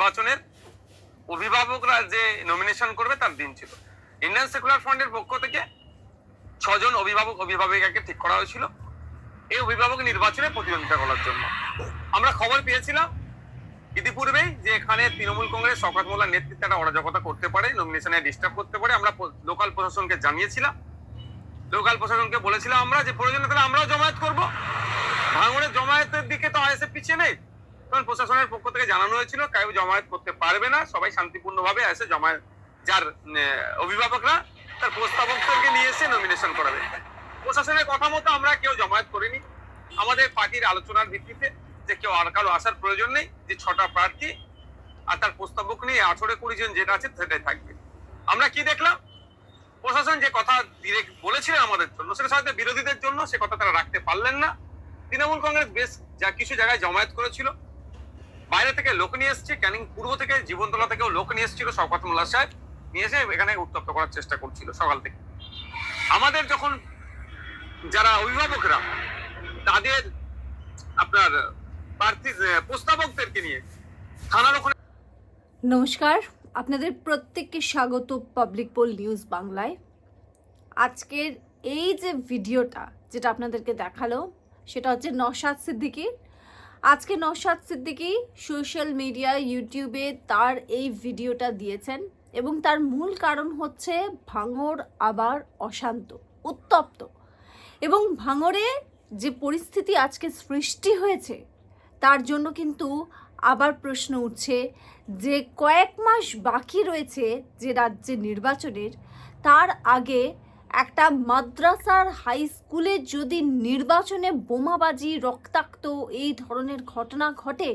নির্বাচনের অভিভাবকরা যে নমিনেশন করবে তার দিন ছিল। ইন্ডিয়ান সেকুলার ফ্রন্টের পক্ষ থেকে ছজন অভিভাবক, অভিভাবিকাকে ঠিক করা হয়েছিল। এই অভিভাবক নির্বাচনে প্রতিদ্বন্দ্বিতা করার জন্য। আমরা খবর পেয়েছিলাম ইতিপূর্বেই যে এখানে তৃণমূল কংগ্রেস, শওকত মোল্লার নেতৃত্বে একটা অরাজকতা করতে পারে নমিনেশনে ডিস্টার্ব করতে পারে। আমরা লোকাল প্রশাসনকে জানিয়েছিলাম। লোকাল প্রশাসনকে বলেছিলাম আমরা যে, প্রয়োজনে তাহলে আমরাও জমায়েত করব। ভাঙড়ের জমায়েতের দিকে তো আইএসএফ পিছিয়ে নেই। তখন প্রশাসনের পক্ষ থেকে জানানো হয়েছিল, কেউ জমায়েত করতে পারবে না, সবাই শান্তিপূর্ণভাবে এসে জমায়েত, যার অভিভাবকরা তার প্রস্তাবকদেরকে নিয়ে এসে নমিনেশন করাবে। প্রশাসনের কথা মতো আমরা কেউ জমায়েত করিনি। আমাদের পার্টির আলোচনার ভিত্তিতে যে কেউ আর কারও আসার প্রয়োজন নেই, যে ছটা প্রার্থী আর তার প্রস্তাবক নিয়ে আঠেরো কুড়ি জন যেটা আছে সেটাই থাকবে। আমরা কি দেখলাম? প্রশাসন যে কথা ডিরেক্ট বলেছিলেন আমাদের জন্য, সেটা সাথে বিরোধীদের জন্য, সে কথা তারা রাখতে পারলেন না। তৃণমূল কংগ্রেস বেশ যা কিছু জায়গায় জমায়েত করেছিল। বাইরে থেকে লোক নিয়ে এসছে, ক্যানিং পূর্ব থেকে, জীবনতলা থেকেও লোক নিয়ে এসেছিল শওকত মোল্লা সাহেব। নিয়ে এসে এখানে উত্তপ্ত করার চেষ্টা করছিল সকাল থেকে। আমাদের যখন যারা অভিভাবকরা, তাদের আপনার, প্রার্থী প্রস্তাবকদেরকে নিয়ে থানার ওখানে নমস্কার, আপনাদের প্রত্যেককে স্বাগত পাবলিক পোল নিউজ বাংলায়। আজকের এই যে ভিডিওটা, যেটা আপনাদেরকে দেখাল, সেটা হচ্ছে নশাদ সিদ্দিকি আজকে নশাদ সিদ্দিকি সোশ্যাল মিডিয়া, ইউটিউবে তার এই ভিডিওটা দিয়েছেন এবং তার মূল কারণ হচ্ছে ভাঙর আবার অশান্ত, উত্তপ্ত। এবং ভাঙরে যে পরিস্থিতি আজকে সৃষ্টি হয়েছে, তার জন্য কিন্তু আবার প্রশ্ন উঠছে যে কয়েক মাস বাকি রয়েছে যে রাজ্যে নির্বাচনের, তার আগে একটা মাদ্রাসার হাই স্কুলে যদি নির্বাচনে বোমাবাজি, রক্তাক্ত এই ধরনের ঘটনা ঘটে,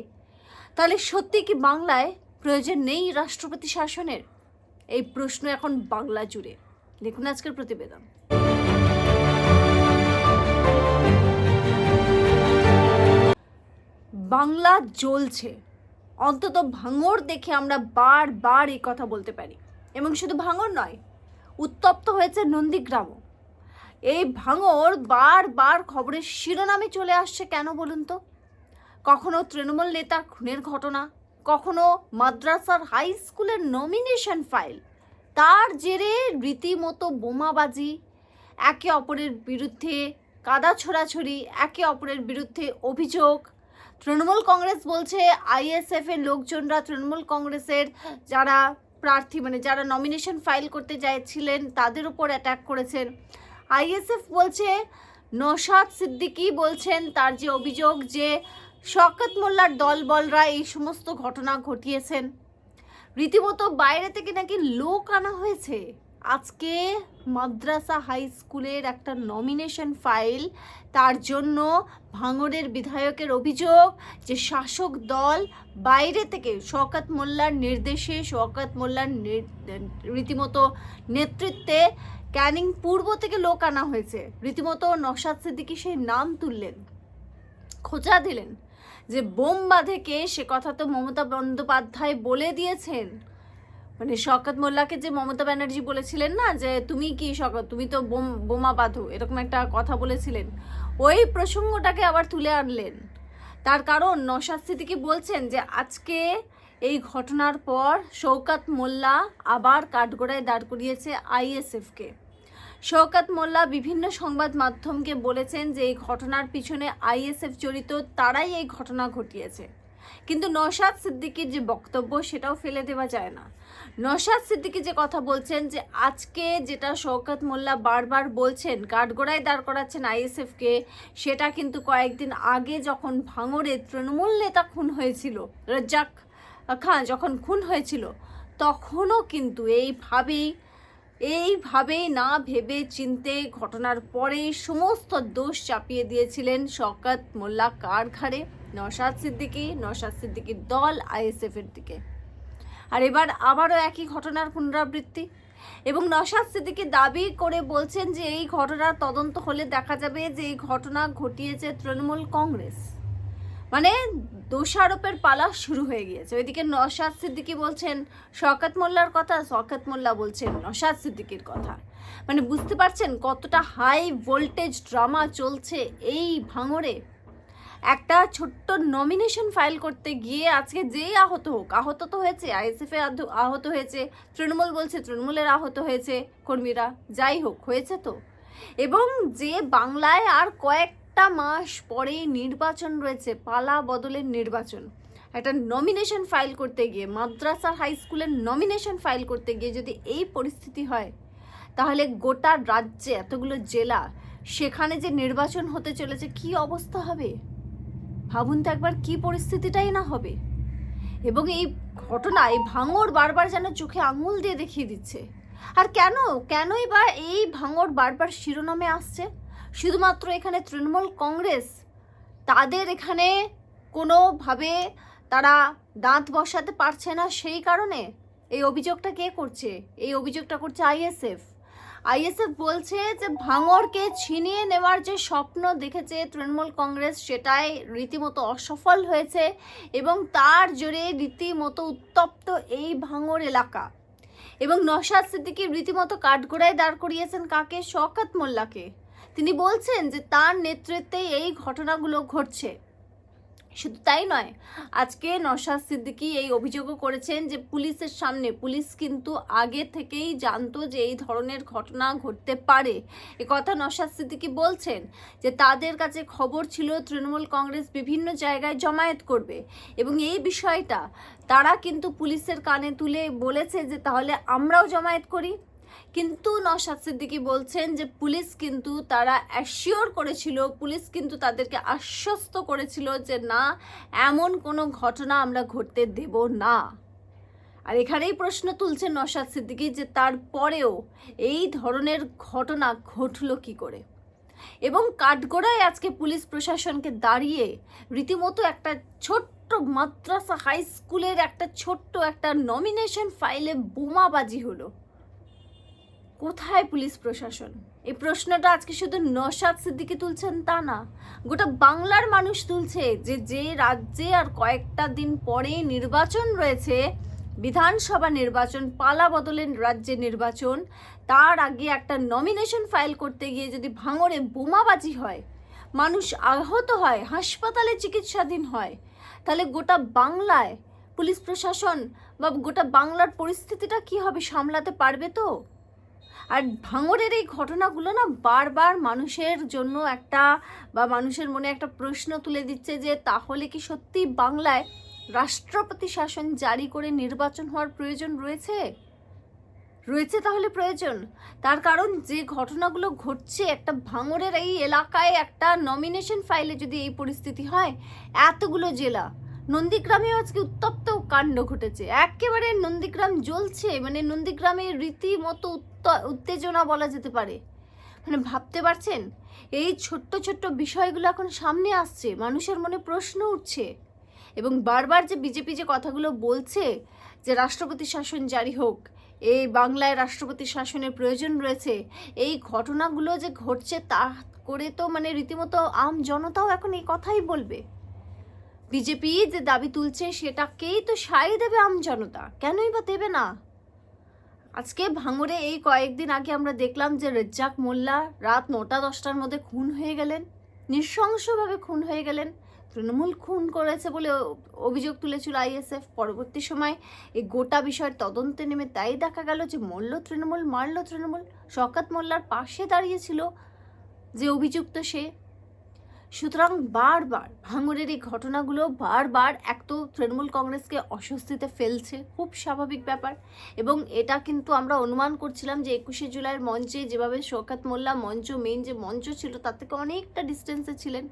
তাহলে সত্যি কি বাংলায় প্রয়োজন নেই রাষ্ট্রপতি শাসনের? এই প্রশ্ন এখন বাংলা জুড়ে। দেখুন আজকের প্রতিবেদন। বাংলা জ্বলছে। অন্তত ভাঙর দেখে আমরা বারবার এই কথা বলতে পারি। এবং শুধু ভাঙর নয় উত্তপ্ত হয়েছে নন্দীগ্রামও। এই ভাঙর বারবার খবরের শিরোনামে চলে আসছে কেন বলুন তো? কখনো তৃণমূল নেতার খুনের ঘটনা, কখনো মাদ্রাসার হাই স্কুলের নমিনেশন ফাইল তার জেরে রীতিমতো বোমাবাজি, একে অপরের বিরুদ্ধে কাদা ছোড়াছড়ি, একে অপরের বিরুদ্ধে অভিযোগ। তৃণমূল কংগ্রেস বলছে আইএসএফ এর লোকজনরা তৃণমূল কংগ্রেসের যারা প্রার্থী মানে যারা নমিনেশন ফাইল করতে চাইছিলেন তাদের উপর অ্যাটাক করেছেন। আইএসএফ বলছে নসাদ সিদ্দিকি বলছেন তার যে অভিযোগ যে শকত মোল্লার দলবলরা এই সমস্ত ঘটনা ঘটিয়েছেন। রীতিমতো বাইরে থেকে নাকি লোক আনা হয়েছে। আজকে মাদ্রাসা হাই স্কুলের একটা নমিনেশন ফাইল তার জন্য ভাঙড়ের বিধায়কের অভিযোগ যে শাসক দল বাইরে থেকে শওকত মোল্লার নির্দেশে, শওকত মোল্লার রীতিমতো নেতৃত্বে ক্যানিং পূর্ব থেকে লোক আনা হয়েছে। রীতিমতো নসাদ সিদ্দিকী সেই নাম তুললেন, খোঁচা দিলেন যে বোম বাঁধে কে সে কথা তো মমতা বন্দ্যোপাধ্যায় বলে দিয়েছেন। মানে শওকত মোল্লাকে যে মমতা ব্যানার্জি বলেছিলেন না, যে তুমি কি শওকত, তুমি তো বোম বাঁধো, এরকম একটা কথা বলেছিলেন। ওই প্রসঙ্গটাকে আবার তুলে আনলেন। তার কারণ নসাদ সিদ্দিকি বলছেন যে, আজকে এই ঘটনার পর শৌকাত মোল্লা আবার কাঠগোড়ায় দাঁড় করিয়েছে আইএসএফকে। শওকত মোল্লা বিভিন্ন সংবাদ মাধ্যমকে বলেছেন যে, এই ঘটনার পিছনে আইএসএফ জড়িত, তারাই এই ঘটনা ঘটিয়েছে। কিন্তু নশাদ সিদ্দিকির যে বক্তব্য, সেটাও ফেলে দেওয়া যায় না। নশাদ সিদ্দিকি যে কথা বলছেন যে আজকে যেটা শওকত মোল্লা বারবার বলছেন, কাঠগোড়ায় দাঁড় করাচ্ছেন আইএসএফকে, সেটা কিন্তু কয়েকদিন আগে যখন ভাঙড়ে তৃণমূল নেতা খুন হয়েছিল, রাজ্জাক খান যখন খুন হয়েছিল, তখনও কিন্তু এইভাবেই এইভাবেই না ভেবে চিনতে ঘটনার পরে সমস্ত দোষ চাপিয়ে দিয়েছিলেন শওকত মোল্লা কার ঘাড়ে? নসাদ সিদ্দিকী নসাদ সিদ্দিকীর দল আইএসএফ এর দিকে। আর এবার আবারও একই ঘটনার পুনরাবৃত্তি। এবং নসাদ সিদ্দিকী দাবি করে বলছেন যে, এই ঘটনার তদন্ত হলে দেখা যাবে যে, এই ঘটনা ঘটিয়েছে তৃণমূল কংগ্রেস। মানে দোষারোপের পালা শুরু হয়ে গিয়েছে। ওইদিকে নসাদ সিদ্দিকী বলছেন, শওকত মোল্লার কথা, শওকত মোল্লা বলছেন নসাদ সিদ্দিকীর কথা। মানে বুঝতে পারছেন কতটা হাই ভোল্টেজ ড্রামা চলছে এই ভাঙরে একটা ছোট্ট নমিনেশন ফাইল করতে গিয়ে আজকে যেই আহত হোক, আহত তো হয়েছে আইএসএফ এর আহত হয়েছে, তৃণমূল বলছে তৃণমূলের আহত হয়েছে কর্মীরা, যাই হোক, হয়েছে তো। এবং যে বাংলায় আর কয়েকটা মাস পরেই নির্বাচন রয়েছে, পালা বদলের নির্বাচন, একটা নমিনেশন ফাইল করতে গিয়ে, মাদ্রাসা হাই স্কুলের নমিনেশন ফাইল করতে গিয়ে যদি এই পরিস্থিতি হয়, তাহলে গোটা রাজ্যে এতগুলো জেলা, সেখানে যে নির্বাচন হতে চলেছে, কি অবস্থা হবে? ভাবুন তো একবার কি পরিস্থিতিটাই না হবে। এবং এই ঘটনায় ভাঙর বারবার যেন চোখে আঙুল দিয়ে দেখিয়ে দিচ্ছে। আর কেন? কেনই বা এই ভাঙর বারবার শিরোনামে আসছে? শুধুমাত্র এখানে তৃণমূল কংগ্রেস, তাদের এখানে কোনোভাবে তারা দাঁত বসাতে পারছে না সেই কারণে? এই অভিযোগটা কে করছে? এই অভিযোগটা করছে আইএসএফ। আইএসএফ বলছে যে ভাঙড়কে ছিনিয়ে নেওয়ার যে স্বপ্ন দেখেছে তৃণমূল কংগ্রেস, সেটাই রীতিমতো অসফল হয়েছে এবং তার জোরে রীতিমতো উত্তপ্ত এই ভাঙড় এলাকা। এবং নশাদ সিদ্দিকী রীতিমতো কাঠগোড়ায় দাঁড় করিয়েছেন কাকে? শওকত মোল্লাকে। তিনি বলছেন যে তার নেতৃত্বে এই ঘটনাগুলো ঘটছে। শুধু তাই নয়, আজকে নশাদ সিদ্দিকী এই অভিযোগও করেছেন যে পুলিশের সামনে, পুলিশ কিন্তু আগে থেকেই জানতো যে এই ধরনের ঘটনা ঘটতে পারে। এ কথা নশাদ সিদ্দিকী বলছেন যে তাদের কাছে খবর ছিল তৃণমূল কংগ্রেস বিভিন্ন জায়গায় জমায়েত করবে এবং এই বিষয়টা তারা কিন্তু পুলিশের কানে তুলে বলেছে যে তাহলে আমরাও জমায়েত করি। কিন্তু নশাদ সিদ্দিকী বলছেন যে পুলিশ কিন্তু তারা অ্যাসিওর করেছিল, পুলিশ কিন্তু তাদেরকে আশ্বস্ত করেছিল যে না, এমন কোনো ঘটনা আমরা ঘটতে দেব না। আর এখানেই প্রশ্ন তুলছে নশাদ সিদ্দিকী যে তারপরেও এই ধরনের ঘটনা ঘটলো কি করে? এবং কাঠগোড়ায় আজকে পুলিশ প্রশাসনকে দাঁড়িয়ে রীতিমতো একটা ছোট্ট মাদ্রাসা হাই স্কুলের একটা ছোট্ট একটা নমিনেশন ফাইলে বোমাবাজি হলো। কোথায় পুলিশ প্রশাসন? এই প্রশ্নটা আজকে শুধু নসাদ সিদ্দিকি তুলছেন তা না, গোটা বাংলার মানুষ তুলছে যে যে রাজ্যে আর কয়েকটা দিন পরে নির্বাচন রয়েছে, বিধানসভা নির্বাচন, পালা বদলের রাজ্যে নির্বাচন, তার আগে একটা নমিনেশন ফাইল করতে গিয়ে যদি ভাঙড়ে বোমাবাজি হয়, মানুষ আহত হয়, হাসপাতালে চিকিৎসাধীন হয়, তাহলে গোটা বাংলায় পুলিশ প্রশাসন বা গোটা বাংলার পরিস্থিতিটা কি হবে সামলাতে পারবে তো? আর ভাঙরের এই ঘটনাগুলো না বারবার মানুষের জন্য একটা বা মানুষের মনে একটা প্রশ্ন তুলে দিচ্ছে যে তাহলে কি সত্যি বাংলায় রাষ্ট্রপতি শাসন জারি করে নির্বাচন হওয়ার প্রয়োজন রয়েছে? রয়েছে তাহলে প্রয়োজন। তার কারণ যে ঘটনাগুলো ঘটছে, একটা ভাঙরের এই এলাকায় একটা নমিনেশন ফাইলে যদি এই পরিস্থিতি হয়, এতগুলো জেলা নন্দীগ্রামেও আজকে উত্তপ্ত কাণ্ড ঘটেছে। একেবারে নন্দীগ্রাম জ্বলছে মানে নন্দীগ্রামের রীতিমতো উত্ত- উত্তেজনা বলা যেতে পারে। মানে ভাবতে পারছেন? এই ছোট্ট ছোট্ট বিষয়গুলো এখন সামনে আসছে, মানুষের মনে প্রশ্ন উঠছে। এবং বারবার যে বিজেপি যে কথাগুলো বলছে যে রাষ্ট্রপতি শাসন জারি হোক, এই বাংলায় রাষ্ট্রপতি শাসনের প্রয়োজন রয়েছে, এই ঘটনাগুলো যে ঘটছে তা করে তো মানে রীতিমতো আম জনতাও এখন এই কথাই বলবে। বিজেপি যে দাবি তুলছে সেটাকেই তো সাই দেবে আম জনতা। কেনই বা দেবে না? আজকে ভাঙড়ে এই কয়েকদিন আগে আমরা দেখলাম যে রেজ্জাক মোল্লা রাত নটা দশটার মধ্যে খুন হয়ে গেলেন, নৃশংসভাবে খুন হয়ে গেলেন। তৃণমূল খুন করেছে বলে অভিযোগ তুলেছিল আইএসএফ। পরবর্তী সময় এই গোটা বিষয়ের তদন্তে নেমে তাই দেখা গেল যে মল্ল তৃণমূল, মারল তৃণমূল। শকাত মোল্লার পাশে দাঁড়িয়েছিল যে অভিযুক্ত সে। সুতরাং বারবার ভাঙড়ের এই ঘটনাগুলো বারবার এক তো তৃণমূল কংগ্রেসকে অস্বস্তিতে ফেলছে, খুব স্বাভাবিক ব্যাপার। এবং এটা কিন্তু আমরা অনুমান করছিলাম যে একুশে জুলাইয়ের মঞ্চে যেভাবে শওকাত মোল্লা মঞ্চ মেইন যে মঞ্চ ছিল, তার থেকে অনেকটা ডিস্টেন্সে ছিলেন।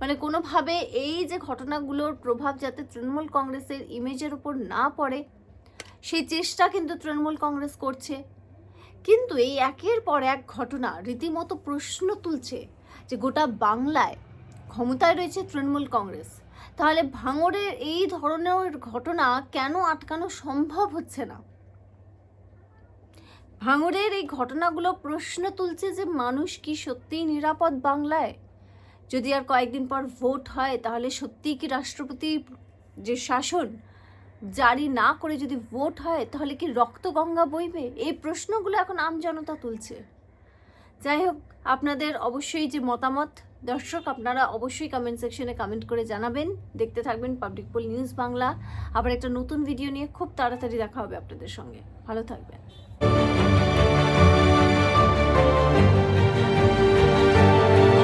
মানে কোনোভাবে এই যে ঘটনাগুলোর প্রভাব যাতে তৃণমূল কংগ্রেসের ইমেজের উপর না পড়ে, সেই চেষ্টা কিন্তু তৃণমূল কংগ্রেস করছে। কিন্তু এই একের পর এক ঘটনা রীতিমতো প্রশ্ন তুলছে যে গোটা বাংলায় ক্ষমতায় রয়েছে তৃণমূল কংগ্রেস। তাহলে ভাঙড়ের এই ধরনের ঘটনা কেন আটকানো সম্ভব হচ্ছে না? ভাঙড়ের এই ঘটনাগুলো প্রশ্ন তুলছে যে মানুষ কি সত্যিই নিরাপদ বাংলায়? যদি আর কয়েকদিন পর ভোট হয়, তাহলে সত্যিই কি রাষ্ট্রপতি যে শাসন জারি না করে যদি ভোট হয়, তাহলে কি রক্তগঙ্গা বইবে? এই প্রশ্নগুলো এখন আমজনতা তুলছে। যাই হোক, আপনাদের অবশ্যই যে মতামত, দর্শক, আপনারা অবশ্যই কমেন্ট সেকশনে কমেন্ট করে জানাবেন। দেখতে থাকবেন পাবলিক পোল নিউজ বাংলা আবার একটা নতুন ভিডিও নিয়ে খুব তাড়াতাড়ি দেখা হবে আপনাদের সঙ্গে। ভালো থাকবেন।